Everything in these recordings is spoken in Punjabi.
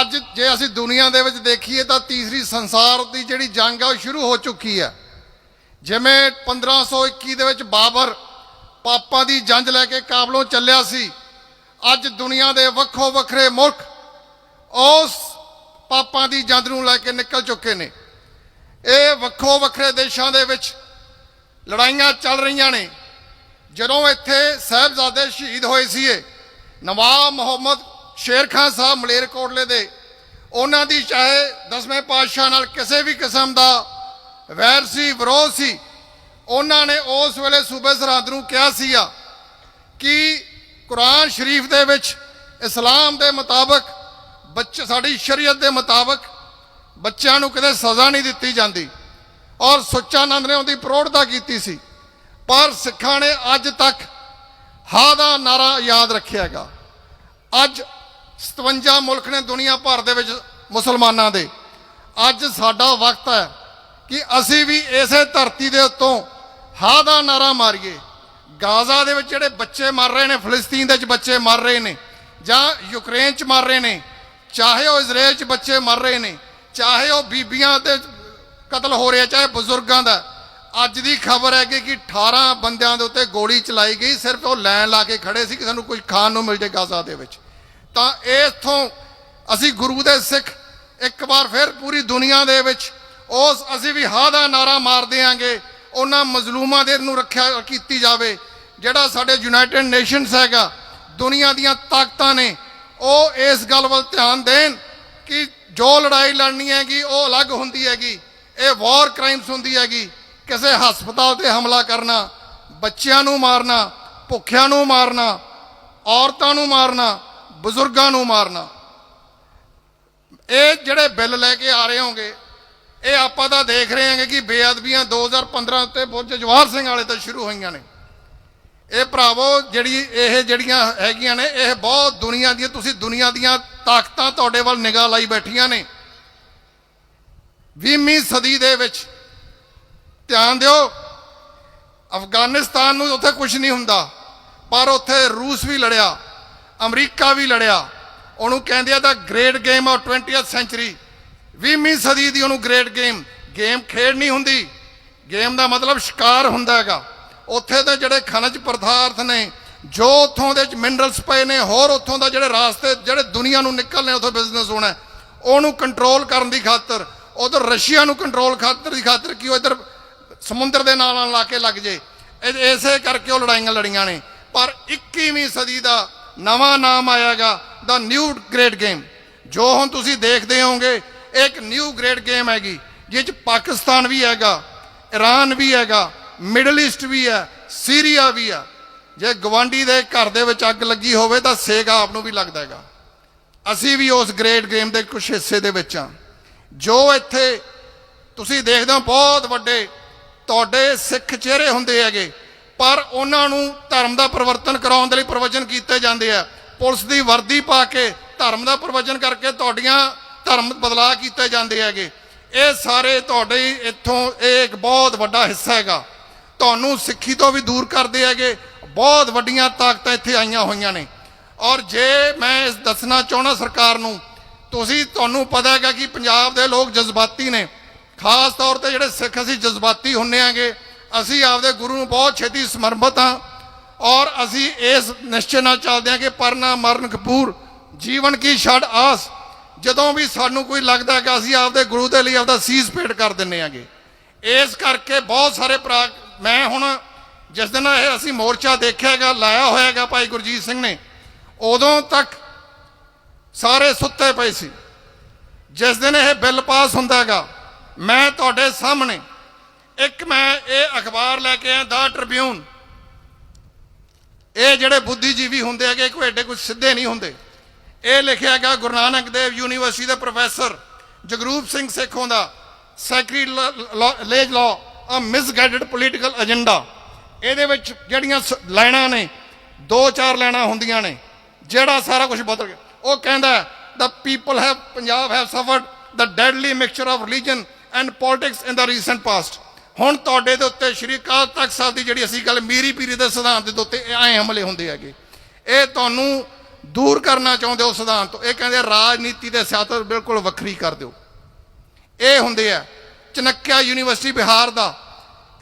ਅੱਜ ਜੇ ਅਸੀਂ ਦੁਨੀਆ ਦੇ ਵਿੱਚ ਦੇਖੀਏ ਤਾਂ ਤੀਸਰੀ ਸੰਸਾਰ ਦੀ ਜਿਹੜੀ ਜੰਗ ਆ ਉਹ ਸ਼ੁਰੂ ਹੋ ਚੁੱਕੀ ਹੈ। ਜਿਵੇਂ 1521 ਦੇ ਵਿੱਚ ਬਾਬਰ ਪਾਪਾਂ ਦੀ ਜੰਜ ਲੈ ਕੇ ਕਾਬਲੋਂ ਚੱਲਿਆ ਸੀ, ਅੱਜ ਦੁਨੀਆ ਦੇ ਵੱਖੋ ਵੱਖਰੇ ਮੁਲਕ ਉਸ ਪਾਪਾਂ ਦੀ ਜੰਜ ਨੂੰ ਲੈ ਕੇ ਨਿਕਲ ਚੁੱਕੇ ਨੇ। ਇਹ ਵੱਖੋ ਵੱਖਰੇ ਦੇਸ਼ਾਂ ਦੇ ਵਿੱਚ ਲੜਾਈਆਂ ਚੱਲ ਰਹੀਆਂ ਨੇ। ਜਦੋਂ ਇੱਥੇ ਸਾਹਿਬਜ਼ਾਦੇ ਸ਼ਹੀਦ ਹੋਏ ਸੀਗੇ, ਨਵਾਬ ਮੁਹੰਮਦ ਸ਼ੇਰ ਖਾਨ ਸਾਹਿਬ ਮਲੇਰਕੋਟਲੇ ਦੇ, ਉਹਨਾਂ ਦੀ ਚਾਹੇ ਦਸਵੇਂ ਪਾਤਸ਼ਾਹ ਨਾਲ ਕਿਸੇ ਵੀ ਕਿਸਮ ਦਾ ਵੈਰ ਸੀ, ਵਿਰੋਧ ਸੀ, ਉਹਨਾਂ ਨੇ ਉਸ ਵੇਲੇ ਸੂਬੇ ਸਰਹੰਦ ਨੂੰ ਕਿਹਾ ਸੀਗਾ ਕਿ ਕੁਰਾਨ ਸ਼ਰੀਫ ਦੇ ਵਿੱਚ ਇਸਲਾਮ ਦੇ ਮੁਤਾਬਕ, ਬੱਚੇ, ਸਾਡੀ ਸ਼ਰੀਅਤ ਦੇ ਮੁਤਾਬਕ ਬੱਚਿਆਂ ਨੂੰ ਕਿਤੇ ਸਜ਼ਾ ਨਹੀਂ ਦਿੱਤੀ ਜਾਂਦੀ। ਔਰ ਸੁੱਚਾਨੰਦ ਨੇ ਉਹਦੀ ਪ੍ਰੋੜਤਾ ਕੀਤੀ ਸੀ। ਪਰ ਸਿੱਖਾਂ ਨੇ ਅੱਜ ਤੱਕ ਹਾ ਦਾ ਨਾਰਾ ਯਾਦ ਰੱਖਿਆਗਾ ਅੱਜ 57 ਮੁਲਕ ਨੇ ਦੁਨੀਆ ਭਰ ਦੇ ਵਿੱਚ ਮੁਸਲਮਾਨਾਂ ਦੇ। ਅੱਜ ਸਾਡਾ ਵਕਤ ਹੈ ਕਿ ਅਸੀਂ ਵੀ ਇਸੇ ਧਰਤੀ ਦੇ ਉੱਤੋਂ ਹਾ ਦਾ ਨਾਰਾ ਮਾਰੀਏ। ਗਾਜ਼ਾ ਦੇ ਵਿੱਚ ਜਿਹੜੇ ਬੱਚੇ ਮਰ ਰਹੇ ਨੇ, ਫਲਸਤੀਨ ਦੇ ਵਿੱਚ ਬੱਚੇ ਮਰ ਰਹੇ ਨੇ, ਜਾਂ ਯੂਕਰੇਨ 'ਚ ਮਰ ਰਹੇ ਨੇ, ਚਾਹੇ ਉਹ ਇਜ਼ਰਾਈਲ 'ਚ ਬੱਚੇ ਮਰ ਰਹੇ ਨੇ, ਚਾਹੇ ਉਹ ਬੀਬੀਆਂ ਤੇ ਕਤਲ ਹੋ ਰਿਹਾ, ਚਾਹੇ ਬਜ਼ੁਰਗਾਂ ਦਾ। ਅੱਜ ਦੀ ਖਬਰ ਹੈ ਕਿ 18 ਬੰਦਿਆਂ ਦੇ ਉੱਤੇ ਗੋਲੀ ਚਲਾਈ ਗਈ, ਸਿਰਫ ਉਹ ਲੈਣ ਲਾ ਕੇ ਖੜੇ ਸੀ ਕਿ ਸਾਨੂੰ ਕੁਝ ਖਾਣ ਨੂੰ ਮਿਲ ਜੇ ਗਾਜ਼ਾ ਦੇ ਵਿੱਚ। ਤਾਂ ਇਥੋਂ ਅਸੀਂ ਗੁਰੂ ਦੇ ਸਿੱਖ ਇੱਕ ਵਾਰ ਫਿਰ ਪੂਰੀ ਦੁਨੀਆ ਦੇ ਵਿੱਚ ਉਸ ਅਸੀਂ ਵੀ ਹਾਂ ਦਾ ਨਾਰਾ ਮਾਰ ਦਿਆਂਗੇ, ਉਹਨਾਂ ਮਜ਼ਲੂਮਾਂ ਦੇ ਨੂੰ ਰੱਖਿਆ ਕੀਤੀ ਜਾਵੇ, ਜਿਹੜਾ ਸਾਡੇ ਯੂਨਾਈਟਿਡ ਨੇਸ਼ਨਸ ਹੈਗਾ, ਦੁਨੀਆ ਦੀਆਂ ਤਾਕਤਾਂ ਨੇ, ਉਹ ਇਸ ਗੱਲ ਵੱਲ ਧਿਆਨ ਦੇਣ ਕਿ ਜੋ ਲੜਾਈ ਲੜਨੀ ਹੈਗੀ, ਉਹ ਅਲੱਗ ਹੁੰਦੀ ਹੈਗੀ, ਇਹ ਵਾਰ ਕ੍ਰਾਈਮਸ ਹੁੰਦੀ ਹੈਗੀ, ਕਿਸੇ ਹਸਪਤਾਲ ਤੇ ਹਮਲਾ ਕਰਨਾ, ਬੱਚਿਆਂ ਨੂੰ ਮਾਰਨਾ, ਭੁੱਖਿਆਂ ਨੂੰ ਮਾਰਨਾ, ਔਰਤਾਂ ਨੂੰ ਮਾਰਨਾ ਬਜ਼ੁਰਗਾਂ ਨੂੰ ਮਾਰਨਾ। ਇਹ ਜਿਹੜੇ ਬਿੱਲ ਲੈ ਕੇ ਆ ਰਹੇ ਹੋਗੇ ਇਹ ਆਪਾਂ ਤਾਂ ਦੇਖ ਰਹੇ ਹਾਂਗੇ ਕਿ ਬੇਅਦਬੀਆਂ 2015 ਉੱਤੇ ਬੁਰਜ ਜਵਾਹਰ ਸਿੰਘ ਵਾਲੇ ਤੋਂ ਸ਼ੁਰੂ ਹੋਈਆਂ ਨੇ। ਇਹ ਭਰਾਵੋ, ਜਿਹੜੀ ਇਹ ਜਿਹੜੀਆਂ ਹੈਗੀਆਂ ਨੇ, ਇਹ ਬਹੁਤ ਦੁਨੀਆ ਦੀਆਂ, ਤੁਸੀਂ ਦੁਨੀਆ ਦੀਆਂ ਤਾਕਤਾਂ ਤੁਹਾਡੇ ਵੱਲ ਨਿਗਾਹ ਲਾਈ ਬੈਠੀਆਂ ਨੇ। 20ਵੀਂ ਸਦੀ ਦੇ ਵਿੱਚ, ਧਿਆਨ ਦਿਓ, ਅਫਗਾਨਿਸਤਾਨ ਨੂੰ ਉੱਥੇ ਕੁਝ ਨਹੀਂ ਹੁੰਦਾ, ਪਰ ਉੱਥੇ ਰੂਸ ਵੀ ਲੜਿਆ। ਅਮਰੀਕਾ ਵੀ ਲੜਿਆ। ਉਹਨੂੰ ਕਹਿੰਦੇ ਆ the great game of 20th century 20ਵੀਂ ਸਦੀ ਦੀ ਉਹਨੂੰ ਗ੍ਰੇਟ ਗੇਮ ਗੇਮ ਖੇਡ ਨਹੀਂ ਹੁੰਦੀ। ਗੇਮ ਦਾ ਮਤਲਬ ਸ਼ਿਕਾਰ ਹੁੰਦਾ ਹੈਗਾ। ਉੱਥੇ ਦੇ ਜਿਹੜੇ ਖਣਜ ਪਦਾਰਥ ਨੇ, ਜੋ ਉੱਥੋਂ ਦੇ ਚ ਮਿਨਰਲਸ ਪਏ ਨੇ, ਹੋਰ ਉੱਥੋਂ ਦਾ ਜਿਹੜੇ ਰਾਸਤੇ, ਜਿਹੜੇ ਦੁਨੀਆ ਨੂੰ ਨਿਕਲਨੇ ਉੱਥੇ ਬਿਜ਼ਨਸ ਹੋਣਾ ਉਹਨੂੰ ਕੰਟਰੋਲ ਕਰਨ ਦੀ ਖਾਤਰ, ਉਧਰ ਰਸ਼ੀਆ ਨੂੰ ਕੰਟਰੋਲ ਖਾਤਰ ਦੀ ਖਾਤਰ ਕਿ ਉਹ ਇਧਰ ਸਮੁੰਦਰ ਦੇ ਨਾਲ ਨਾਲ ਲਾ ਕੇ ਲੱਗ ਜੇ। ਇਸੇ ਕਰਕੇ ਉਹ ਲੜਾਈਆਂ ਲੜੀਆਂ ਨੇ। ਪਰ 21ਵੀਂ ਸਦੀ ਦਾ ਨਵਾਂ ਨਾਮ ਆਇਆਗਾ ਦਾ ਨਿਊ ਗ੍ਰੇਟ ਗੇਮ ਜੋ ਹੁਣ ਤੁਸੀਂ ਦੇਖਦੇ ਹੋਵੋਗੇ ਇੱਕ ਨਿਊ ਗ੍ਰੇਟ ਗੇਮ ਹੈਗੀ ਜਿਸ ਚ ਪਾਕਿਸਤਾਨ ਵੀ ਹੈਗਾ ਈਰਾਨ ਵੀ ਹੈਗਾ ਮਿਡਲ ਈਸਟ ਵੀ ਹੈ ਸੀਰੀਆ ਵੀ ਹੈ। ਜੇ ਗਵਾਂਡੀ ਦੇ ਘਰ ਦੇ ਵਿੱਚ ਅੱਗ ਲੱਗੀ ਹੋਵੇ, ਤਾਂ ਸੇਕ ਆਪ ਨੂੰ ਵੀ ਲੱਗਦਾ ਹੈਗਾ। ਅਸੀਂ ਵੀ ਉਸ ਗ੍ਰੇਟ ਗੇਮ ਦੇ ਕੁਝ ਹਿੱਸੇ ਦੇ ਵਿੱਚ ਹਾਂ। ਜੋ ਇੱਥੇ ਤੁਸੀਂ ਦੇਖਦੇ ਹੋ, ਬਹੁਤ ਵੱਡੇ, ਤੁਹਾਡੇ ਸਿੱਖ ਚਿਹਰੇ ਹੁੰਦੇ ਹੈਗੇ ਪਰ ਉਹਨਾਂ ਨੂੰ ਧਰਮ ਦਾ ਪਰਿਵਰਤਨ ਕਰਾਉਣ ਦੇ ਲਈ ਪ੍ਰਵਚਨ ਕੀਤੇ ਜਾਂਦੇ ਆ। ਪੁਲਿਸ ਦੀ ਵਰਦੀ ਪਾ ਕੇ ਧਰਮ ਦਾ ਪ੍ਰਵਚਨ ਕਰਕੇ ਤੁਹਾਡੀਆਂ ਧਰਮ ਬਦਲਾਅ ਕੀਤੇ ਜਾਂਦੇ ਹੈਗੇ। ਇਹ ਸਾਰੇ ਤੁਹਾਡੇ ਇੱਥੋਂ ਇਹ ਇੱਕ ਬਹੁਤ ਵੱਡਾ ਹਿੱਸਾ ਹੈਗਾ। ਤੁਹਾਨੂੰ ਸਿੱਖੀ ਤੋਂ ਵੀ ਦੂਰ ਕਰਦੇ ਹੈਗੇ। ਬਹੁਤ ਵੱਡੀਆਂ ਤਾਕਤਾਂ ਇੱਥੇ ਆਈਆਂ ਹੋਈਆਂ ਨੇ। ਔਰ ਜੇ ਮੈਂ ਇਸ ਦੱਸਣਾ ਚਾਹਣਾ ਸਰਕਾਰ ਨੂੰ, ਤੁਸੀਂ ਤੁਹਾਨੂੰ ਪਤਾ ਹੈਗਾ ਕਿ ਪੰਜਾਬ ਦੇ ਲੋਕ ਜਜ਼ਬਾਤੀ ਨੇ। ਖਾਸ ਤੌਰ ਤੇ ਜਿਹੜੇ ਸਿੱਖ ਅਸੀਂ ਜਜ਼ਬਾਤੀ ਹੁੰਨੇ ਆਂਗੇ ਅਸੀਂ ਆਪਦੇ ਗੁਰੂ ਨੂੰ ਬਹੁਤ ਛੇਤੀ ਸਮਰਪਿਤ ਹਾਂ ਔਰ ਅਸੀਂ ਇਸ ਨਿਸ਼ਚੇ ਨਾਲ ਚੱਲਦੇ ਹਾਂ ਕਿ ਪਰਨਾ ਮਰਨ ਕਪੂਰ, ਜੀਵਨ ਕੀ ਛੜ ਆਸ। ਜਦੋਂ ਵੀ ਸਾਨੂੰ ਕੋਈ ਲੱਗਦਾ ਹੈ ਕਿ ਅਸੀਂ ਆਪਦੇ ਗੁਰੂ ਦੇ ਲਈ ਆਪਦਾ ਸੀਸ ਭੇਟ ਕਰ ਦਿੰਨੇ ਆਂਗੇ ਇਸ ਕਰਕੇ ਬਹੁਤ ਸਾਰੇ ਭਰਾ, ਮੈਂ ਹੁਣ ਜਿਸ ਦਿਨ ਇਹ ਅਸੀਂ ਮੋਰਚਾ ਦੇਖਿਆਗਾ ਲਾਇਆ ਹੋਇਆਗਾ ਭਾਈ ਗੁਰਜੀਤ ਸਿੰਘ ਨੇ, ਉਦੋਂ ਤੱਕ ਸਾਰੇ ਸੁੱਤੇ ਪਏ ਸੀ। ਜਿਸ ਦਿਨ ਇਹ ਬਿੱਲ ਪਾਸ ਹੁੰਦਾਗਾ ਮੈਂ ਤੁਹਾਡੇ ਸਾਹਮਣੇ ਇੱਕ ਮੈਂ ਇਹ ਅਖਬਾਰ ਲੈ ਕੇ ਆਇਆ ਦਾ ਟ੍ਰਿਬਿਊਨ ਇਹ ਜਿਹੜੇ ਬੁੱਧੀਜੀਵੀ ਹੁੰਦੇ ਹੈਗੇ, ਕੋਈ ਐਡੇ ਕੁਝ ਸਿੱਧੇ ਨਹੀਂ ਹੁੰਦੇ। ਇਹ ਲਿਖਿਆ ਹੈਗਾ ਗੁਰੂ ਨਾਨਕ ਦੇਵ ਯੂਨੀਵਰਸਿਟੀ ਦੇ ਪ੍ਰੋਫੈਸਰ ਜਗਰੂਪ ਸਿੰਘ ਸੇਖੋਂ ਦਾ, ਸੈਕਰੀ ਲੇਜ ਲਾ ਅ ਮਿਸਗਾਈਡਡ ਪੋਲੀਟੀਕਲ ਏਜੰਡਾ ਇਹਦੇ ਵਿੱਚ ਜਿਹੜੀਆਂ ਸ- ਲਾਈਨਾਂ ਨੇ, ਦੋ ਚਾਰ ਲਾਈਨਾਂ ਹੁੰਦੀਆਂ ਨੇ, ਜਿਹੜਾ ਸਾਰਾ ਕੁਝ ਬਦਲ ਗਿਆ। ਉਹ ਕਹਿੰਦਾ, the people have Punjab have suffered the deadly mixture of religion and politics in the recent past. ਹੁਣ ਤੁਹਾਡੇ ਦੇ ਉੱਤੇ ਸ਼੍ਰੀ ਅਕਾਲ ਤਖਤ ਸਾਹਿਬ ਦੀ ਜਿਹੜੀ ਅਸੀਂ ਗੱਲ ਮੀਰੀ ਪੀਰੀ ਦੇ ਸਿਧਾਂਤ ਦੇ ਉੱਤੇ ਇਹ ਐਂ ਹਮਲੇ ਹੁੰਦੇ ਹੈਗੇ। ਇਹ ਤੁਹਾਨੂੰ ਦੂਰ ਕਰਨਾ ਚਾਹੁੰਦੇ ਹੋ ਸਿਧਾਂਤ ਤੋਂ। ਇਹ ਕਹਿੰਦੇ ਰਾਜਨੀਤੀ ਦੇ ਸਿਆਸਤ ਬਿਲਕੁਲ ਵੱਖਰੀ ਕਰ ਦਿਓ। ਇਹ ਹੁੰਦੇ ਆ, ਚਨੱਕਿਆ ਯੂਨੀਵਰਸਿਟੀ ਬਿਹਾਰ ਦਾ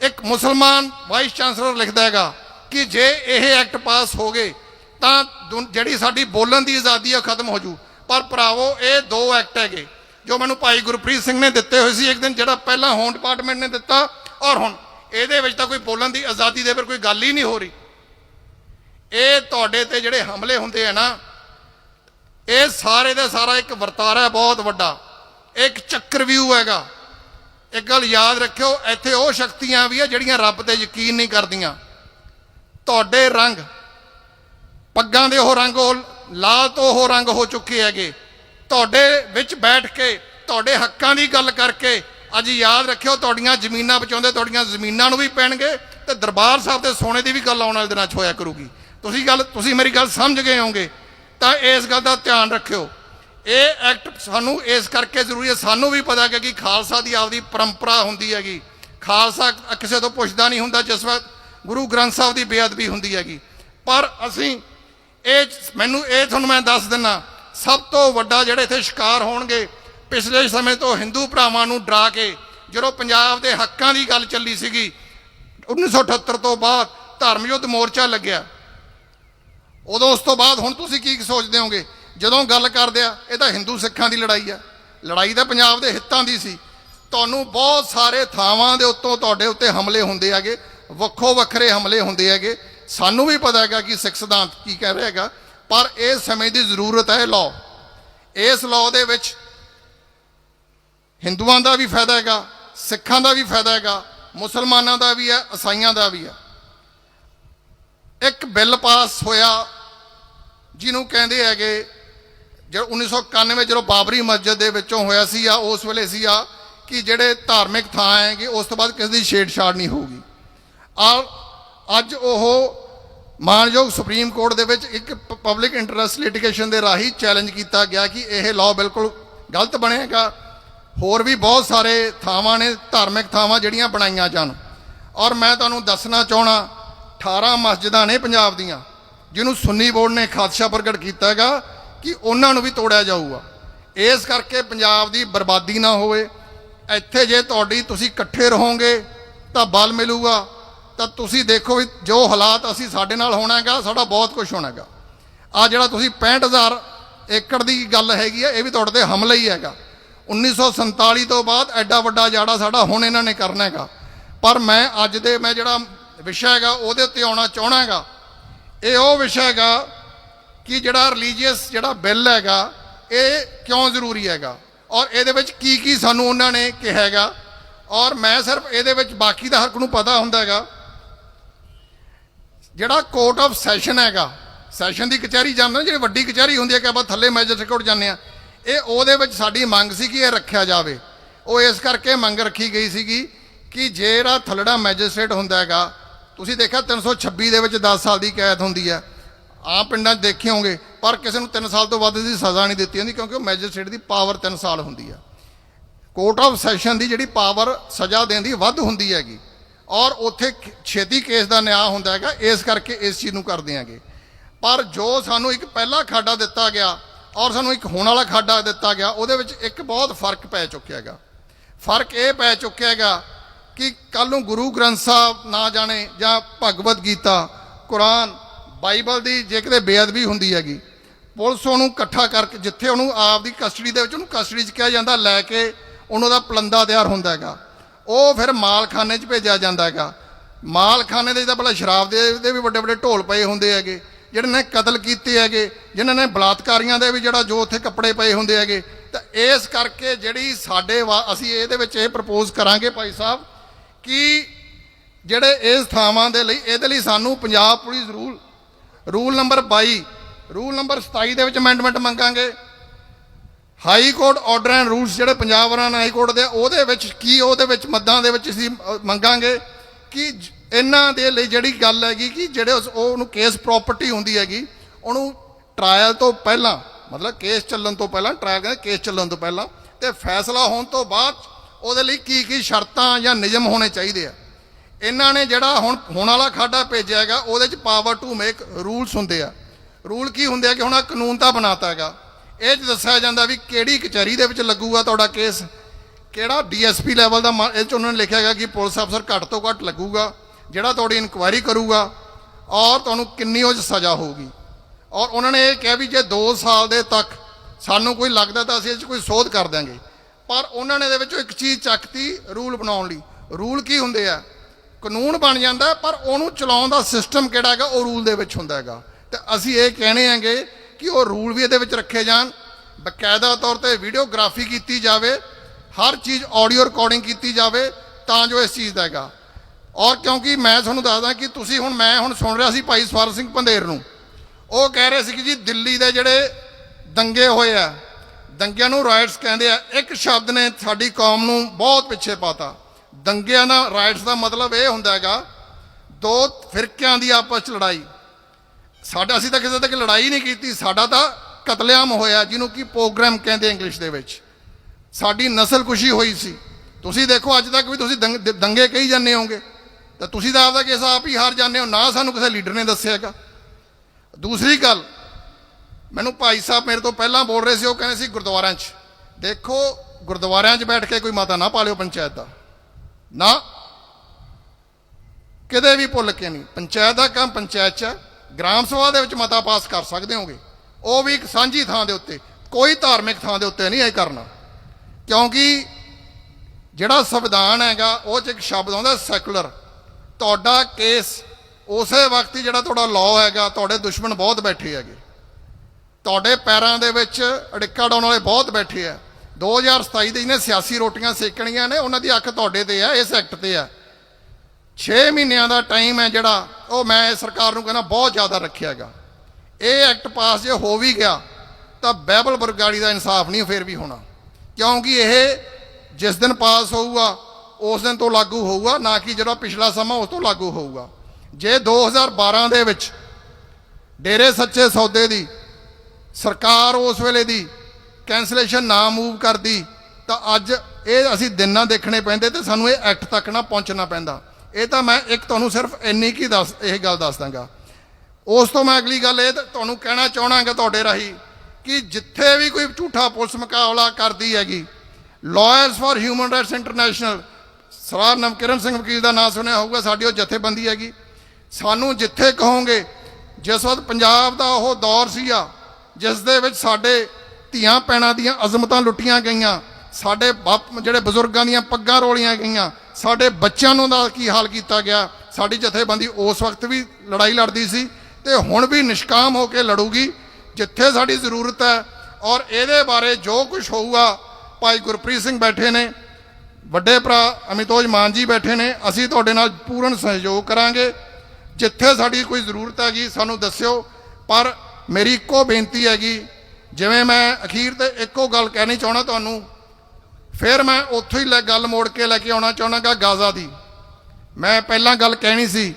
ਇੱਕ ਮੁਸਲਮਾਨ ਵਾਈਸ ਚਾਂਸਲਰ ਲਿਖਦਾ ਹੈਗਾ ਕਿ ਜੇ ਇਹ ਐਕਟ ਪਾਸ ਹੋ ਗਏ ਤਾਂ ਦੁਨ- ਜਿਹੜੀ ਸਾਡੀ ਬੋਲਣ ਦੀ ਆਜ਼ਾਦੀ ਆ ਖਤਮ ਹੋ ਜੂ। ਪਰ ਭਰਾਵੋ, ਇਹ ਦੋ ਐਕਟ ਹੈਗੇ, ਜੋ ਮੈਨੂੰ ਭਾਈ ਗੁਰਪ੍ਰੀਤ ਸਿੰਘ ਨੇ ਦਿੱਤੇ ਹੋਏ ਸੀ। ਇੱਕ ਦਿਨ ਜਿਹੜਾ ਪਹਿਲਾਂ ਹੋਮ ਡਿਪਾਰਟਮੈਂਟ ਨੇ ਦਿੱਤਾ ਔਰ ਹੁਣ ਇਹਦੇ ਵਿੱਚ ਤਾਂ ਕੋਈ ਬੋਲਣ ਦੀ ਆਜ਼ਾਦੀ ਦੇ ਪਰ ਕੋਈ ਗੱਲ ਹੀ ਨਹੀਂ ਹੋ ਰਹੀ। ਇਹ ਤੁਹਾਡੇ ਤੇ ਜਿਹੜੇ ਹਮਲੇ ਹੁੰਦੇ ਆ ਨਾ, ਇਹ ਸਾਰੇ ਦਾ ਸਾਰਾ ਇੱਕ ਵਰਤਾਰਾ ਹੈ, ਬਹੁਤ ਵੱਡਾ। ਇੱਕ ਚੱਕਰਵਿਊ ਹੈਗਾ। ਇੱਕ ਗੱਲ ਯਾਦ ਰੱਖਿਓ, ਇੱਥੇ ਉਹ ਸ਼ਕਤੀਆਂ ਵੀ ਆ ਜਿਹੜੀਆਂ ਰੱਬ ਤੇ ਯਕੀਨ ਨਹੀਂ ਕਰਦੀਆਂ। ਤੁਹਾਡੇ ਰੰਗ, ਪੱਗਾਂ ਦੇ ਉਹ ਰੰਗ, ਉਹ ਲਾਲ ਤੋਂ ਉਹ ਰੰਗ ਹੋ ਚੁੱਕੇ ਹੈਗੇ। ਤੁਹਾਡੇ ਵਿੱਚ ਬੈਠ ਕੇ, ਤੁਹਾਡੇ ਹੱਕਾਂ ਦੀ ਗੱਲ ਕਰਕੇ ਅੱਜ ਯਾਦ ਰੱਖਿਓ, ਤੁਹਾਡੀਆਂ ਜ਼ਮੀਨਾਂ ਬਚਾਉਂਦੇ, ਤੁਹਾਡੀਆਂ ਜ਼ਮੀਨਾਂ ਨੂੰ ਵੀ ਪੈਣਗੇ ਤੇ ਦਰਬਾਰ ਸਾਹਿਬ ਤੇ ਸੋਨੇ ਦੀ ਵੀ ਗੱਲ ਆਉਣ ਵਾਲੇ ਦਿਨਾਂ 'ਚ ਹੋਇਆ ਕਰੂਗੀ। ਤੁਸੀਂ ਗੱਲ, ਤੁਸੀਂ ਮੇਰੀ ਗੱਲ ਸਮਝ ਗਏ ਹੋਵੋਗੇ, ਤਾਂ ਇਸ ਗੱਲ ਦਾ ਧਿਆਨ ਰੱਖਿਓ। ਇਹ ਐਕਟ ਸਾਨੂੰ ਇਸ ਕਰਕੇ ਜ਼ਰੂਰੀ ਹੈ, ਸਾਨੂੰ ਵੀ ਪਤਾ ਹੈ ਕਿ ਖਾਲਸਾ ਦੀ ਆਪਦੀ ਪਰੰਪਰਾ ਹੁੰਦੀ ਹੈਗੀ। ਖਾਲਸਾ ਕਿਸੇ ਤੋਂ ਪੁੱਛਦਾ ਨਹੀਂ ਹੁੰਦਾ, ਜਿਸ ਵਕਤ ਗੁਰੂ ਗ੍ਰੰਥ ਸਾਹਿਬ ਦੀ ਬੇਅਦਬੀ ਹੁੰਦੀ ਹੈਗੀ। ਪਰ ਅਸੀਂ ਇਹ, ਮੈਨੂੰ ਇਹ ਤੁਹਾਨੂੰ ਮੈਂ ਦੱਸ ਦਿੰਨਾ, ਸਭ ਤੋਂ ਵੱਡਾ ਜਿਹੜੇ ਇੱਥੇ ਸ਼ਿਕਾਰ ਹੋਣਗੇ ਪਿਛਲੇ ਸਮੇਂ ਤੋਂ ਹਿੰਦੂ ਭਰਾਵਾਂ ਨੂੰ ਡਰਾ ਕੇ ਜਦੋਂ ਪੰਜਾਬ ਦੇ ਹੱਕਾਂ ਦੀ ਗੱਲ ਚੱਲੀ ਸੀਗੀ 1978 ਤੋਂ ਬਾਅਦ ਧਰਮ ਯੁੱਧ ਮੋਰਚਾ ਲੱਗਿਆ। ਉਦੋਂ ਉਸ ਤੋਂ ਬਾਅਦ ਹੁਣ ਤੁਸੀਂ ਕੀ ਸੋਚਦੇ ਹੋਗੇ ਜਦੋਂ ਗੱਲ ਕਰਦੇ ਆ, ਇਹ ਤਾਂ ਹਿੰਦੂ ਸਿੱਖਾਂ ਦੀ ਲੜਾਈ ਆ। ਲੜਾਈ ਤਾਂ ਪੰਜਾਬ ਦੇ ਹਿੱਤਾਂ ਦੀ ਸੀ। ਤੁਹਾਨੂੰ ਬਹੁਤ ਸਾਰੇ ਥਾਵਾਂ ਦੇ ਉੱਤੋਂ ਤੁਹਾਡੇ ਉੱਤੇ ਹਮਲੇ ਹੁੰਦੇ ਹੈਗੇ, ਵੱਖੋ ਵੱਖਰੇ ਹਮਲੇ ਹੁੰਦੇ ਹੈਗੇ। ਸਾਨੂੰ ਵੀ ਪਤਾ ਹੈਗਾ ਕਿ ਸਿੱਖ ਸਿਧਾਂਤ ਕੀ ਕਹਿ ਰਿਹਾ ਹੈਗਾ, ਪਰ ਇਸ ਸਮੇਂ ਦੀ ਜ਼ਰੂਰਤ ਹੈ ਲਾਅ ਇਸ ਲਾਅ ਦੇ ਵਿੱਚ ਹਿੰਦੂਆਂ ਦਾ ਵੀ ਫਾਇਦਾ ਹੈਗਾ, ਸਿੱਖਾਂ ਦਾ ਵੀ ਫਾਇਦਾ ਹੈਗਾ, ਮੁਸਲਮਾਨਾਂ ਦਾ ਵੀ ਹੈ ਈਸਾਈਆਂ ਦਾ ਵੀ ਹੈ। ਇੱਕ ਬਿੱਲ ਪਾਸ ਹੋਇਆ, ਜਿਹਨੂੰ ਕਹਿੰਦੇ ਹੈਗੇ ਜੋ 1991 ਜਦੋਂ ਬਾਬਰੀ ਮਸਜਿਦ ਦੇ ਵਿੱਚੋਂ ਹੋਇਆ ਸੀ ਆ, ਉਸ ਵੇਲੇ ਸੀ ਆ, ਕਿ ਜਿਹੜੇ ਧਾਰਮਿਕ ਥਾਂ ਹੈਗੇ, ਉਸ ਤੋਂ ਬਾਅਦ ਕਿਸੇ ਦੀ ਛੇੜਛਾੜ ਨਹੀਂ ਹੋਊਗੀ। ਆ, ਅੱਜ ਉਹ ਮਾਨਯੋਗ ਸੁਪਰੀਮ ਕੋਰਟ ਦੇ ਵਿੱਚ ਇੱਕ ਪਬਲਿਕ ਇੰਟਰਸਟ ਲਿਟੀਗੇਸ਼ਨ ਦੇ ਰਾਹੀਂ ਚੈਲੰਜ ਕੀਤਾ ਗਿਆ ਕਿ ਇਹ ਲਾਅ ਬਿਲਕੁਲ ਗਲਤ ਬਣੇਗਾ ਹੋਰ ਵੀ ਬਹੁਤ ਸਾਰੇ ਥਾਵਾਂ ਨੇ, ਧਾਰਮਿਕ ਥਾਵਾਂ ਜਿਹੜੀਆਂ ਬਣਾਈਆਂ ਜਾਣ। ਔਰ ਮੈਂ ਤੁਹਾਨੂੰ ਦੱਸਣਾ ਚਾਹਣਾ 18 ਮਸਜਿਦਾਂ ਨੇ ਪੰਜਾਬ ਦੀਆਂ, ਜਿਹਨੂੰ ਸੁੰਨੀ ਬੋਰਡ ਨੇ ਖਾਦਸ਼ਾ ਪ੍ਰਗਟ ਕੀਤਾ ਹੈਗਾ, ਕਿ ਉਹਨਾਂ ਨੂੰ ਵੀ ਤੋੜਿਆ ਜਾਊਗਾ। ਇਸ ਕਰਕੇ ਪੰਜਾਬ ਦੀ ਬਰਬਾਦੀ ਨਾ ਹੋਵੇ। ਇੱਥੇ ਜੇ ਤੁਹਾਡੀ ਤੁਸੀਂ ਇਕੱਠੇ ਰਹੋਗੇ, ਤਾਂ ਬਲ ਮਿਲੂਗਾ। ਤਾਂ ਤੁਸੀਂ ਦੇਖੋ ਵੀ ਜੋ ਹਾਲਾਤ ਅਸੀਂ ਸਾਡੇ ਨਾਲ ਹੋਣਾ ਹੈਗਾ, ਸਾਡਾ ਬਹੁਤ ਕੁਝ ਹੋਣਾ ਹੈਗਾ। ਆ ਜਿਹੜਾ ਤੁਸੀਂ 65000 ਏਕੜ ਦੀ ਗੱਲ ਹੈਗੀ ਆ, ਇਹ ਵੀ ਤੁਹਾਡੇ ਤੇ ਹਮਲਾ ਹੀ ਹੈਗਾ। 1947 ਤੋਂ ਬਾਅਦ ਐਡਾ ਵੱਡਾ ਜਾੜਾ ਸਾਡਾ ਹੁਣ ਇਹਨਾਂ ਨੇ ਕਰਨਾ ਹੈਗਾ। ਪਰ ਮੈਂ ਅੱਜ ਦੇ ਮੈਂ ਜਿਹੜਾ ਵਿਸ਼ਾ ਹੈਗਾ, ਉਹਦੇ ਉੱਤੇ ਆਉਣਾ ਚਾਹਣਾ ਹੈਗਾ ਇਹ ਉਹ ਵਿਸ਼ਾ ਹੈਗਾ ਕਿ ਜਿਹੜਾ ਰਿਲੀਜੀਅਸ ਜਿਹੜਾ ਬਿੱਲ ਹੈਗਾ, ਇਹ ਕਿਉਂ ਜ਼ਰੂਰੀ ਹੈਗਾ? ਔਰ ਇਹਦੇ ਵਿੱਚ ਕੀ ਕੀ ਸਾਨੂੰ ਉਹਨਾਂ ਨੇ ਕਿਹਾ ਹੈਗਾ? ਔਰ ਮੈਂ ਸਿਰਫ ਇਹਦੇ ਵਿੱਚ ਬਾਕੀ ਦਾ ਹੱਕ ਨੂੰ ਪਤਾ ਹੁੰਦਾ ਹੈਗਾ। ਜਿਹੜਾ ਕੋਰਟ ਆਫ ਸੈਸ਼ਨ ਹੈਗਾ ਸੈਸ਼ਨ ਦੀ ਕਚਹਿਰੀ ਜਾਂਦੇ ਨਾ, ਜਿਹੜੀ ਵੱਡੀ ਕਚਹਿਰੀ ਹੁੰਦੀ ਹੈ, ਕਿ ਆਪਾਂ ਥੱਲੇ ਮੈਜਿਸਟਰੇਟ ਕੋਰਟ ਜਾਂਦੇ ਆ ਇਹ ਉਹਦੇ ਵਿੱਚ ਸਾਡੀ ਮੰਗ ਸੀ ਕਿ ਇਹ ਰੱਖਿਆ ਜਾਵੇ। ਉਹ ਇਸ ਕਰਕੇ ਮੰਗ ਰੱਖੀ ਗਈ ਸੀਗੀ ਕਿ ਜਿਹੜਾ ਥੱਲੜਾ ਮੈਜਿਸਟ੍ਰੇਟ ਹੁੰਦਾ ਹੈਗਾ, ਤੁਸੀਂ ਦੇਖਿਆ 326 ਦੇ ਵਿੱਚ 10 ਸਾਲ ਦੀ ਕੈਦ ਹੁੰਦੀ ਹੈ। ਆਮ ਪਿੰਡਾਂ 'ਚ ਦੇਖੇ ਹੋਗੇ ਪਰ ਕਿਸੇ ਨੂੰ 3 ਸਾਲ ਤੋਂ ਵੱਧ ਦੀ ਸਜ਼ਾ ਨਹੀਂ ਦਿੱਤੀ ਜਾਂਦੀ ਕਿਉਂਕਿ ਉਹ ਮੈਜਿਸਟ੍ਰੇਟ ਦੀ ਪਾਵਰ 3 ਸਾਲ ਹੁੰਦੀ ਹੈ। ਕੋਰਟ ਆਫ ਸੈਸ਼ਨ ਦੀ ਜਿਹੜੀ ਪਾਵਰ ਸਜ਼ਾ ਦੇਣ ਦੀ ਵੱਧ ਹੁੰਦੀ ਹੈਗੀ। ਔਰ ਉੱਥੇ ਛੇਤੀ ਕੇਸ ਦਾ ਨਿਆਂ ਹੁੰਦਾ ਹੈਗਾ, ਇਸ ਕਰਕੇ ਇਸ ਚੀਜ਼ ਨੂੰ ਕਰਦੇ ਆਂਗੇ ਪਰ ਜੋ ਸਾਨੂੰ ਇੱਕ ਪਹਿਲਾ ਖਾਡਾ ਦਿੱਤਾ ਗਿਆ ਔਰ ਸਾਨੂੰ ਇੱਕ ਹੋਣ ਵਾਲਾ ਖਾਡਾ ਦਿੱਤਾ ਗਿਆ, ਉਹਦੇ ਵਿੱਚ ਇੱਕ ਬਹੁਤ ਫ਼ਰਕ ਪੈ ਚੁੱਕਿਆ ਹੈਗਾ। ਫ਼ਰਕ ਇਹ ਪੈ ਚੁੱਕਿਆ ਹੈਗਾ ਕਿ ਕੱਲ ਨੂੰ ਗੁਰੂ ਗ੍ਰੰਥ ਸਾਹਿਬ ਨਾ ਜਾਣੇ ਜਾਂ ਭਗਵਦ ਗੀਤਾ, ਕੁਰਾਨ, ਬਾਈਬਲ ਦੀ ਜੇ ਕਿਤੇ ਬੇਅਦਬੀ ਹੁੰਦੀ ਹੈਗੀ, ਪੁਲਿਸ ਉਹਨੂੰ ਇਕੱਠਾ ਕਰਕੇ, ਜਿੱਥੇ ਉਹਨੂੰ ਆਪ ਦੀ ਕਸਟਡੀ ਦੇ ਵਿੱਚ ਉਹਨੂੰ ਕਸਟਡੀ 'ਚ ਕਿਹਾ ਜਾਂਦਾ, ਲੈ ਕੇ ਉਹਨੂੰ ਦਾ ਪਲੰਦਾ ਤਿਆਰ ਹੁੰਦਾ ਹੈਗਾ। ਉਹ ਫਿਰ ਮਾਲਖਾਨੇ 'ਚ ਭੇਜਿਆ ਜਾਂਦਾ ਹੈਗਾ। ਮਾਲਖਾਨੇ ਦੇ ਤਾਂ ਭਲਾ ਸ਼ਰਾਬ ਦੇ ਦੇ ਵੀ ਵੱਡੇ ਵੱਡੇ ਢੋਲ ਪਏ ਹੁੰਦੇ ਹੈਗੇ। ਜਿਹੜੇ ਨੇ ਕਤਲ ਕੀਤੇ ਹੈਗੇ, ਜਿਨ੍ਹਾਂ ਨੇ ਬਲਾਤਕਾਰੀਆਂ ਦੇ ਵੀ ਜਿਹੜਾ ਜੋ ਉੱਥੇ ਕੱਪੜੇ ਪਏ ਹੁੰਦੇ ਹੈਗੇ, ਤਾਂ ਇਸ ਕਰਕੇ ਜਿਹੜੀ ਸਾਡੇ ਵਾ- ਅਸੀਂ ਇਹਦੇ ਵਿੱਚ ਇਹ ਪ੍ਰਪੋਜ਼ ਕਰਾਂਗੇ ਭਾਈ ਸਾਹਿਬ ਕਿ ਜਿਹੜੇ ਇਸ ਥਾਵਾਂ ਦੇ ਲਈ, ਇਹਦੇ ਲਈ ਸਾਨੂੰ Punjab police rule rule number 22 rule number 27 ਦੇ ਵਿੱਚ amendment ਮੰਗਾਂਗੇ। High court order and rules ਜਿਹੜੇ ਪੰਜਾਬ ਹਰਿਆਣਾ ਹਾਈ ਕੋਰਟ ਦੇ, ਉਹਦੇ ਵਿੱਚ ਕੀ, ਉਹਦੇ ਵਿੱਚ ਮੱਦਾਂ ਦੇ ਵਿੱਚ ਅਸੀਂ ਮੰਗਾਂਗੇ ਕਿ ਜ- ਇਹਨਾਂ ਦੇ ਲਈ ਜਿਹੜੀ ਗੱਲ ਹੈਗੀ ਕਿ ਜਿਹੜੇ ਉਸ- ਉਹਨੂੰ ਕੇਸ ਪ੍ਰਾਪਰਟੀ ਹੁੰਦੀ ਹੈਗੀ, ਉਹਨੂੰ ਟ੍ਰਾਇਲ ਤੋਂ ਪਹਿਲਾਂ, ਮਤਲਬ ਕੇਸ ਚੱਲਣ ਤੋਂ ਪਹਿਲਾਂ ਟ੍ਰਾਇਲ ਕਹਿੰਦੇ ਕੇਸ ਚੱਲਣ ਤੋਂ ਪਹਿਲਾਂ, ਤੇ ਫੈਸਲਾ ਹੋਣ ਤੋਂ ਬਾਅਦ ਉਹਦੇ ਲਈ ਕੀ ਕੀ ਸ਼ਰਤਾਂ ਜਾਂ ਨਿਯਮ ਹੋਣੇ ਚਾਹੀਦੇ ਆ। ਇਹਨਾਂ ਨੇ ਜਿਹੜਾ ਹੁਣ ਹੋਣ ਵਾਲਾ ਖਾਡਾ ਭੇਜਿਆ ਹੈਗਾ, ਉਹਦੇ ਚ ਪਾਵਰ ਟੂ ਮੇਕ ਰੂਲਸ ਹੁੰਦੇ ਆ। ਰੂਲ ਕੀ ਹੁੰਦੇ ਆ ਕਿ ਹੁਣ ਆ ਕਾਨੂੰਨ ਤਾਂ ਬਣਾਤਾ ਹੈਗਾ। ਇਹ ਚ ਦੱਸਿਆ ਜਾਂਦਾ ਵੀ ਕਿਹੜੀ ਕਚਹਿਰੀ ਦੇ ਵਿੱਚ ਲੱਗੂਗਾ ਤੁਹਾਡਾ ਕੇਸ ਕਿਹੜਾ ਡੀਐਸਪੀ ਲੈਵਲ ਦਾ ਮ- ਇਹ ਚ ਉਹਨਾਂ ਨੇ ਲਿਖਿਆ ਹੈਗਾ ਕਿ ਪੁਲਿਸ ਅਫਸਰ ਘੱਟ ਤੋਂ ਘੱਟ ਲੱਗੂਗਾ। ਜਿਹੜਾ ਤੁਹਾਡੀ ਇਨਕੁਆਇਰੀ ਕਰੂਗਾ ਔਰ ਤੁਹਾਨੂੰ ਕਿੰਨੀ ਉਹ ਸਜ਼ਾ ਹੋਊਗੀ। ਔਰ ਉਹਨਾਂ ਨੇ ਇਹ ਕਿਹਾ ਵੀ ਜੇ 2 ਸਾਲ ਦੇ ਤੱਕ ਸਾਨੂੰ ਕੋਈ ਲੱਗਦਾ ਤਾਂ ਅਸੀਂ ਇਹ 'ਚ ਕੋਈ ਸੋਧ ਕਰ ਦਾਂਗੇ ਪਰ ਉਹਨਾਂ ਨੇ ਇਹਦੇ ਵਿੱਚੋਂ ਇੱਕ ਚੀਜ਼ ਚੱਕਤੀ ਰੂਲ ਬਣਾਉਣ ਲਈ। ਰੂਲ ਕੀ ਹੁੰਦੇ ਆ? ਕਾਨੂੰਨ ਬਣ ਜਾਂਦਾ, ਪਰ ਉਹਨੂੰ ਚਲਾਉਣ ਦਾ ਸਿਸਟਮ ਕਿਹੜਾ ਹੈਗਾ? ਉਹ ਰੂਲ ਦੇ ਵਿੱਚ ਹੁੰਦਾ ਹੈਗਾ। ਤੇ ਅਸੀਂ ਇਹ ਕਹਿਣੇ ਆਂਗੇ ਕਿ ਉਹ ਰੂਲ ਵੀ ਇਹਦੇ ਵਿੱਚ ਰੱਖੇ ਜਾਣ। ਬਕਾਇਦਾ ਤੌਰ ਤੇ ਵੀਡੀਓਗ੍ਰਾਫੀ ਕੀਤੀ ਜਾਵੇ। ਹਰ ਚੀਜ਼ ਆਡੀਓ ਰਿਕਾਰਡਿੰਗ ਕੀਤੀ ਜਾਵੇ ਤਾਂ ਜੋ ਇਸ ਚੀਜ਼ ਦਾ ਹੈਗਾ। ਔਰ ਕਿਉਂਕਿ ਮੈਂ ਤੁਹਾਨੂੰ ਦੱਸਦਾ ਕਿ ਤੁਸੀਂ ਹੁਣ ਮੈਂ ਹੁਣ ਸੁਣ ਰਿਹਾ ਸੀ ਭਾਈ ਸਵਰ ਸਿੰਘ ਪੰਧੇਰ ਨੂੰ। ਉਹ ਕਹਿ ਰਹੇ ਸੀ ਕਿ ਜੀ ਦਿੱਲੀ ਦੇ ਜਿਹੜੇ ਦੰਗੇ ਹੋਏ ਆ, ਦੰਗਿਆਂ ਨੂੰ ਰਾਈਟਸ ਕਹਿੰਦੇ ਆ, ਇੱਕ ਸ਼ਬਦ ਨੇ ਸਾਡੀ ਕੌਮ ਨੂੰ ਬਹੁਤ ਪਿੱਛੇ ਪਾਤਾ। ਦੰਗਿਆਂ ਦਾ ਰਾਈਟਸ ਦਾ ਮਤਲਬ ਇਹ ਹੁੰਦਾ ਹੈਗਾ, ਦੋ ਫਿਰਕਿਆਂ ਦੀ ਆਪਸ ਚ ਲੜਾਈ। ਸਾਡਾ ਅਸੀਂ ਤਾਂ ਕਿਸੇ ਤੱਕ ਲੜਾਈ ਨਹੀਂ ਕੀਤੀ, ਸਾਡਾ ਤਾਂ ਕਤਲੇਆਮ ਹੋਇਆ, ਜਿਹਨੂੰ ਕਿ ਪ੍ਰੋਗਰਾਮ ਕਹਿੰਦੇ ਇੰਗਲਿਸ਼ ਦੇ ਵਿੱਚ। ਸਾਡੀ ਨਸਲ ਖੁਸ਼ੀ ਹੋਈ ਸੀ। ਤੁਸੀਂ ਦੇਖੋ ਅੱਜ ਤੱਕ ਵੀ ਤੁਸੀਂ ਦੰਗ- ਦ- ਦੰਗੇ ਕਹੀ ਜਾਂਦੇ ਹੋਗੇ ਤਾਂ ਤੁਸੀਂ ਤਾਂ ਆਪਦਾ ਕੇਸ ਆਪ ਹੀ ਹਾਰ ਜਾਂਦੇ ਹੋ, ਨਾ ਸਾਨੂੰ ਕਿਸੇ ਲੀਡਰ ਨੇ ਦੱਸਿਆਗਾ ਦੂਸਰੀ ਗੱਲ, ਮੈਨੂੰ ਭਾਈ ਸਾਹਿਬ ਮੇਰੇ ਤੋਂ ਪਹਿਲਾਂ ਬੋਲ ਰਹੇ ਸੀ, ਉਹ ਕਹਿੰਦੇ ਸੀ ਗੁਰਦੁਆਰਿਆਂ 'ਚ। ਦੇਖੋ, ਗੁਰਦੁਆਰਿਆਂ 'ਚ ਬੈਠ ਕੇ ਕੋਈ ਮਤਾ ਨਾ ਪਾ ਲਿਓ ਪੰਚਾਇਤ ਦਾ। ਨਾ। ਕਿਤੇ ਵੀ ਭੁੱਲ ਕੇ ਨਹੀਂ। ਪੰਚਾਇਤ ਦਾ ਕੰਮ ਪੰਚਾਇਤ 'ਚ ਹੈ। ਗ੍ਰਾਮ ਸਭਾ ਦੇ ਵਿੱਚ ਮਤਾ ਪਾਸ ਕਰ ਸਕਦੇ ਹੋਗੇ। ਉਹ ਵੀ ਇੱਕ ਸਾਂਝੀ ਥਾਂ ਦੇ ਉੱਤੇ। ਕੋਈ ਧਾਰਮਿਕ ਥਾਂ ਦੇ ਉੱਤੇ ਨਹੀਂ ਇਹ ਕਰਨਾ। ਕਿਉਂਕਿ ਜਿਹੜਾ ਸੰਵਿਧਾਨ ਹੈਗਾ, ਉਹ 'ਚ ਇੱਕ ਸ਼ਬਦ ਆਉਂਦਾ, ਸੈਕੂਲਰ। ਤੁਹਾਡਾ ਕੇਸ ਉਸੇ ਵਕਤ ਹੀ ਜਿਹੜਾ ਤੁਹਾਡਾ ਲਾਅ ਹੈਗਾ, ਤੁਹਾਡੇ ਦੁਸ਼ਮਣ ਬਹੁਤ ਬੈਠੇ ਹੈਗੇ। ਤੁਹਾਡੇ ਪੈਰਾਂ ਦੇ ਵਿੱਚ ਅੜਿੱਕਾ ਡਾਉਣ ਵਾਲੇ ਬਹੁਤ ਬੈਠੇ ਆ। 2027 ਦੇ ਜਿਹਨੇ ਸਿਆਸੀ ਰੋਟੀਆਂ ਸੇਕਣੀਆਂ ਨੇ, ਉਹਨਾਂ ਦੀ ਅੱਖ ਤੁਹਾਡੇ ਤੇ ਆ, ਇਸ ਐਕਟ ਤੇ ਆ। 6 ਮਹੀਨਿਆਂ ਦਾ ਟਾਈਮ ਹੈ ਜਿਹੜਾ, ਉਹ ਮੈਂ ਇਸ ਸਰਕਾਰ ਨੂੰ ਕਹਿੰਦਾ ਬਹੁਤ ਜ਼ਿਆਦਾ ਰੱਖਿਆ ਹੈਗਾ। ਇਹ ਐਕਟ ਪਾਸ ਜੇ ਹੋ ਵੀ ਗਿਆ, ਤਾਂ ਬਾਈਬਲ ਬਰਗਾੜੀ ਦਾ ਇਨਸਾਫ ਨਹੀਂ ਫੇਰ ਵੀ ਹੋਣਾ। ਕਿਉਂਕਿ ਇਹ ਜਿਸ ਦਿਨ ਪਾਸ ਹੋਊਗਾ ਉਸ ਦਿਨ ਤੋਂ ਲਾਗੂ ਹੋਊਗਾ, ਨਾ ਕਿ ਜਿਹੜਾ ਪਿਛਲਾ ਸਮਾਂ ਉਸ ਤੋਂ ਲਾਗੂ ਹੋਊਗਾ। ਜੇ 2012 ਦੇ ਵਿੱਚ ਡੇਰੇ ਸੱਚੇ ਸੌਦੇ ਦੀ ਸਰਕਾਰ ਉਸ ਵੇਲੇ ਦੀ ਕੈਂਸਲੇਸ਼ਨ ਨਾ ਮੂਵ ਕਰਦੀ, ਤਾਂ ਅੱਜ ਇਹ ਅਸੀਂ ਦਿਨ ਨਾ ਦੇਖਣੇ ਪੈਂਦੇ ਤੇ ਸਾਨੂੰ ਇਹ ਐਕਟ ਤੱਕ ਨਾ ਪਹੁੰਚਣਾ ਪੈਂਦਾ। ਇਹ ਤਾਂ ਮੈਂ ਇੱਕ ਤੁਹਾਨੂੰ ਸਿਰਫ ਇੰਨੀ ਕੀ ਦੱਸ, ਇਹ ਗੱਲ ਦੱਸ ਦਾਂਗਾ। ਉਸ ਤੋਂ ਮੈਂ ਅਗਲੀ ਗੱਲ ਇਹ ਤੁਹਾਨੂੰ ਕਹਿਣਾ ਚਾਹਣਾਗਾ ਤੁਹਾਡੇ ਰਾਹੀਂ ਕਿ ਜਿੱਥੇ ਵੀ ਕੋਈ ਝੂਠਾ ਪੁਲਿਸ ਮੁਕਾਬਲਾ ਕਰਦੀ ਹੈਗੀ lawyers for human rights international Sardar Navkiran Singh ਵਕੀਲ ਦਾ ਨਾਮ ਸੁਣਿਆ ਹੋਊਗਾ, ਸਾਡੀ ਉਹ ਜਥੇਬੰਦੀ ਹੈਗੀ। ਸਾਨੂੰ ਜਿੱਥੇ ਕਹੋਗੇ, ਜਿਸ ਵਕਤ ਪੰਜਾਬ ਦਾ ਉਹ ਦੌਰ ਸੀਗਾ, ਜਿਸ ਦੇ ਵਿੱਚ ਸਾਡੇ ਧੀਆਂ ਪੈਣਾ ਦੀਆਂ ਅਜ਼ਮਤਾਂ ਲੁੱਟੀਆਂ ਗਈਆਂ, ਸਾਡੇ ਬਾਪ ਜਿਹੜੇ ਬਜ਼ੁਰਗਾਂ ਦੀਆਂ ਪੱਗਾਂ ਰੋਲੀਆਂ ਗਈਆਂ, ਸਾਡੇ ਬੱਚਿਆਂ ਨੂੰ ਦਾ ਕੀ ਹਾਲ ਕੀਤਾ ਗਿਆ, ਸਾਡੀ ਜਥੇਬੰਦੀ ਉਸ ਵਕਤ ਵੀ ਲੜਾਈ ਲੜਦੀ ਸੀ ਤੇ ਹੁਣ ਵੀ ਨਿਸ਼ਕਾਮ ਹੋ ਕੇ ਲੜੂਗੀ, ਜਿੱਥੇ ਸਾਡੀ ਜ਼ਰੂਰਤ ਹੈ। ਔਰ ਇਹਦੇ ਬਾਰੇ ਜੋ ਕੁਝ ਹੋਊਗਾ, ਭਾਈ ਗੁਰਪ੍ਰੀਤ ਸਿੰਘ ਬੈਠੇ ਨੇ ਵੱਡੇ ਭਰਾ ਅਮਿਤੋਜ ਮਾਨ ਜੀ ਬੈਠੇ ਨੇ, ਅਸੀਂ ਤੁਹਾਡੇ ਨਾਲ ਪੂਰਨ ਸਹਿਯੋਗ ਕਰਾਂਗੇ। ਜਿੱਥੇ ਸਾਡੀ ਕੋਈ ਜ਼ਰੂਰਤ ਹੈਗੀ, ਸਾਨੂੰ ਦੱਸਿਓ। ਪਰ ਮੇਰੀ ਇੱਕੋ ਬੇਨਤੀ ਹੈਗੀ, ਜਿਵੇਂ ਮੈਂ ਅਖੀਰ ਤੇ ਇੱਕੋ ਗੱਲ ਕਹਿਣੀ ਚਾਹਣਾ ਤੁਹਾਨੂੰ, ਫਿਰ ਮੈਂ ਉੱਥੋਂ ਹੀ ਲੈ ਗੱਲ ਮੋੜ ਕੇ ਲੈ ਕੇ ਆਉਣਾ ਚਾਹਣਾਗਾ ਗਾਜ਼ਾ ਦੀ। ਮੈਂ ਪਹਿਲਾਂ ਗੱਲ ਕਹਿਣੀ ਸੀ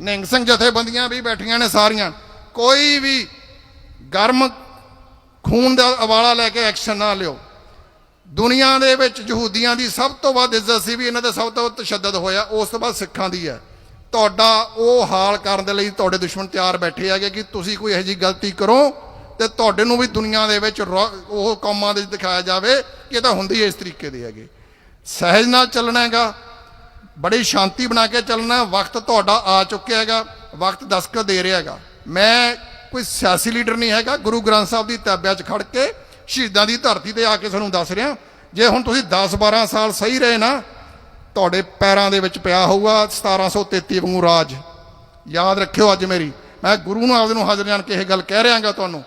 ਨਿੰਗ ਸਿੰਘ ਜਥੇਬੰਦੀਆਂ ਵੀ ਬੈਠੀਆਂ ਨੇ ਸਾਰੀਆਂ, ਕੋਈ ਵੀ ਗਰਮ ਖੂਨ ਦਾ ਅਵਾਲਾ ਲੈ ਕੇ ਐਕਸ਼ਨ ਨਾ ਲਿਓ। ਦੁਨੀਆ ਦੇ ਵਿੱਚ ਯਹੂਦੀਆਂ ਦੀ ਸਭ ਤੋਂ ਵੱਧ ਇੱਜ਼ਤ ਸੀ ਵੀ ਇਹਨਾਂ ਦਾ ਸਭ ਤੋਂ ਤਸ਼ੱਦਦ ਹੋਇਆ, ਉਸ ਤੋਂ ਬਾਅਦ ਸਿੱਖਾਂ ਦੀ ਹੈ। ਤੁਹਾਡਾ ਉਹ ਹਾਲ ਕਰਨ ਦੇ ਲਈ ਤੁਹਾਡੇ ਦੁਸ਼ਮਣ ਤਿਆਰ ਬੈਠੇ ਹੈਗੇ ਕਿ ਤੁਸੀਂ ਕੋਈ ਇਹੋ ਜਿਹੀ ਗਲਤੀ ਕਰੋ ਤੇ ਤੁਹਾਡੇ ਨੂੰ ਵੀ ਦੁਨੀਆ ਦੇ ਵਿੱਚ ਰੋ- ਉਹ ਕੌਮਾਂ ਦੇ ਵਿੱਚ ਦਿਖਾਇਆ ਜਾਵੇ ਕਿ ਇਹ ਤਾਂ ਹੁੰਦੀ ਇਸ ਤਰੀਕੇ ਦੇ ਹੈਗੇ। ਸਹਿਜ ਨਾਲ ਚੱਲਣਾ ਹੈਗਾ, ਬੜੀ ਸ਼ਾਂਤੀ ਬਣਾ ਕੇ ਚੱਲਣਾ, ਵਕਤ ਤੁਹਾਡਾ ਆ ਚੁੱਕਿਆ ਹੈਗਾ, ਵਕਤ ਦਸਤਕ ਦੇ ਰਿਹਾ ਹੈਗਾ। ਮੈਂ ਕੋਈ ਸਿਆਸੀ ਲੀਡਰ ਨਹੀਂ ਹੈਗਾ, ਗੁਰੂ ਗ੍ਰੰਥ ਸਾਹਿਬ ਦੀ ਤਾਬਿਆ 'ਚ ਖੜ ਕੇ ਸ਼ਹੀਦਾਂ ਦੀ ਧਰਤੀ ਤੇ ਆ ਕੇ ਤੁਹਾਨੂੰ ਦੱਸ ਰਿਹਾ, ਜੇ ਹੁਣ ਤੁਸੀਂ 10 12 ਸਾਲ ਸਹੀ ਰਹੇ ਨਾ, ਤੁਹਾਡੇ ਪੈਰਾਂ ਦੇ ਵਿੱਚ ਪਿਆ ਹੋਊਗਾ 1733 ਵਾਂਗੂ ਰਾਜ। ਯਾਦ ਰੱਖਿਓ ਅੱਜ ਮੇਰੀ, ਮੈਂ ਗੁਰੂ ਨੂੰ ਆਪਦੇ ਨੂੰ ਹਾਜ਼ਰ ਜਾਣ ਕੇ ਇਹ ਗੱਲ ਕਹਿ ਰਿਹਾਗਾ ਤੁਹਾਨੂੰ।